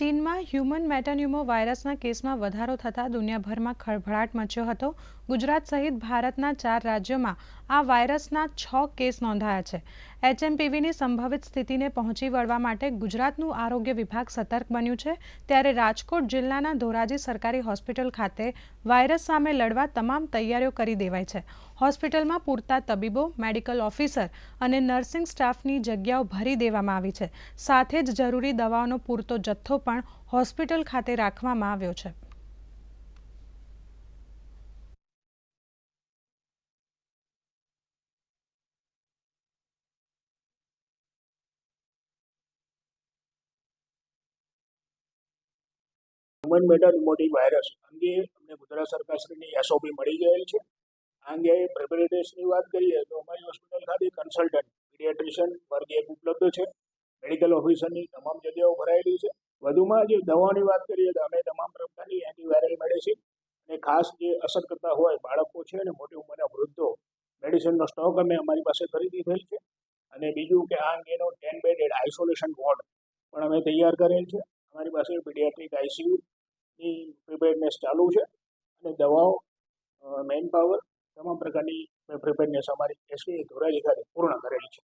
ચીનમાં હ્યુમન મેટાન્યુમો વાયરસના કેસમાં વધારો થતાં દુનિયાભરમાં ખળભળાટ મચ્યો હતો. ગુજરાત સહિત ભારતના ચાર રાજ્યોમાં આ વાયરસના છ કેસ નોંધાયા છે. એચએમપીવીની સંભવિત સ્થિતિને પહોંચી વળવા માટે ગુજરાતનું આરોગ્ય વિભાગ સતર્ક બન્યું છે. ત્યારે રાજકોટ જિલ્લાના ધોરાજી સરકારી હોસ્પિટલ ખાતે વાયરસ સામે લડવા તમામ તૈયારીઓ કરી દેવાઈ છે. હોસ્પિટલમાં પૂરતા તબીબો, મેડિકલ ઓફિસર અને નર્સિંગ સ્ટાફની જગ્યાઓ ભરી દેવામાં આવી છે. સાથે જ જરૂરી દવાઓનો પૂરતો જથ્થો પણ હોસ્પિટલ ખાતે રાખવામાં આવ્યો છે. હ્યુમન મેટાન્યુમોટિક વાયરસ અંગે અમને ગુજરાત સરકારશ્રીની એસઓપી મળી ગયેલ છે. અંગે પ્રિપેરેટર્સની વાત કરીએ તો અમારી હોસ્પિટલ ખાતે કન્સલ્ટન્ટ પીડિયાટ્રિશિયન વર્ગ એક ઉપલબ્ધ છે. મેડિકલ ઓફિસરની તમામ જગ્યાઓ ભરાયેલી છે. વધુમાં જે દવાની વાત કરીએ તો અમે તમામ પ્રકારની એન્ટીવાયરલ મેડિસિન અને ખાસ જે અસર કરતા હોય બાળકો છે અને મોટી ઉંમરના વૃદ્ધો મેડિસિનનો સ્ટોક અમે અમારી પાસે ખરીદી થયેલ છે. અને બીજું કે આ અંગેનો ટેન બેડેડ આઇસોલેશન વોર્ડ પણ અમે તૈયાર કરેલ છે. અમારી પાસે પીડિયાટ્રિક આઈસીયુની પ્રિપેરનેસ ચાલુ છે અને દવાઓ મેન પાવર તમામ પ્રકારની પ્રિપેરનેસ અમારી એસબીઆઈ ધોરાજી ખાતે પૂર્ણ કરેલી છે.